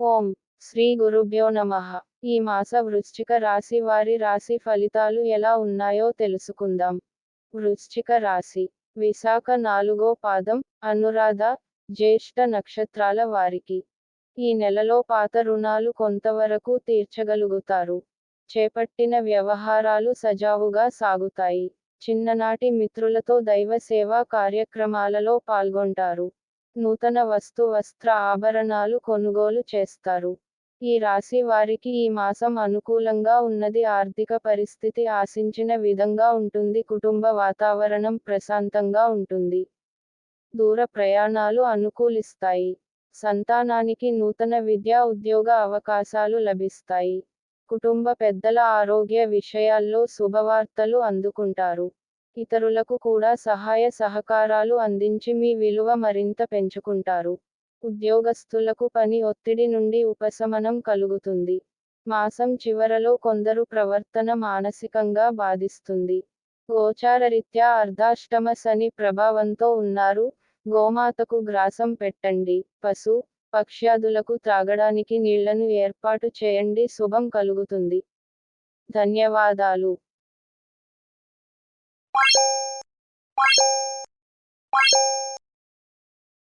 ఓం శ్రీ గురుభ్యో నమః. ఈ మాస వృశ్చిక రాశి వారి రాశి ఫలితాలు ఎలా ఉన్నాయో తెలుసుకుందాం. వృశ్చిక రాశి. విశాఖ నాలుగో పాదం అనురాధ జ్యేష్ఠ నక్షత్రాల వారికి. ఈ నెలలో పాత రుణాలు కొంతవరకు తీర్చగలుగుతారు. చేపట్టిన వ్యవహారాలు సజావుగా సాగుతాయి. చిన్ననాటి మిత్రులతో దైవ సేవా కార్యక్రమాలలో పాల్గొంటారు. నూతన వస్తు వస్త్ర ఆభరణాలు కొనుగోలు చేస్తారు. ఈ రాశి వారికి ఈ మాసం అనుకూలంగా ఉన్నది ఆర్థిక పరిస్థితి ఆశించిన విధంగా ఉంటుంది కుటుంబ వాతావరణం ప్రశాంతంగా ఉంటుంది. దూర ప్రయాణాలు అనుకూలిస్తాయి. సంతానానికి నూతన విద్యా ఉద్యోగ అవకాశాలు లభిస్తాయి. కుటుంబ పెద్దల ఆరోగ్య విషయాల్లో శుభవార్తలు అందుకుంటారు. ఇతరులకు కూడా సహాయ సహకారాలు అందించి మీ విలువ మరింత పెంచుకుంటారు. ఉద్యోగస్తులకు పని ఒత్తిడి నుండి ఉపశమనం కలుగుతుంది. మాసం చివరలో కొందరు ప్రవర్తన మానసికంగా బాధిస్తుంది. గోచారరీత్యా అర్ధాష్టమ శని ప్రభావంతో ఉన్నారు. గోమాతకు గ్రాసం పెట్టండి. పశు పక్ష్యాదులకు త్రాగడానికి నీళ్ళను ఏర్పాటు చేయండి. శుభం కలుగుతుంది. ధన్యవాదాలు. Bye.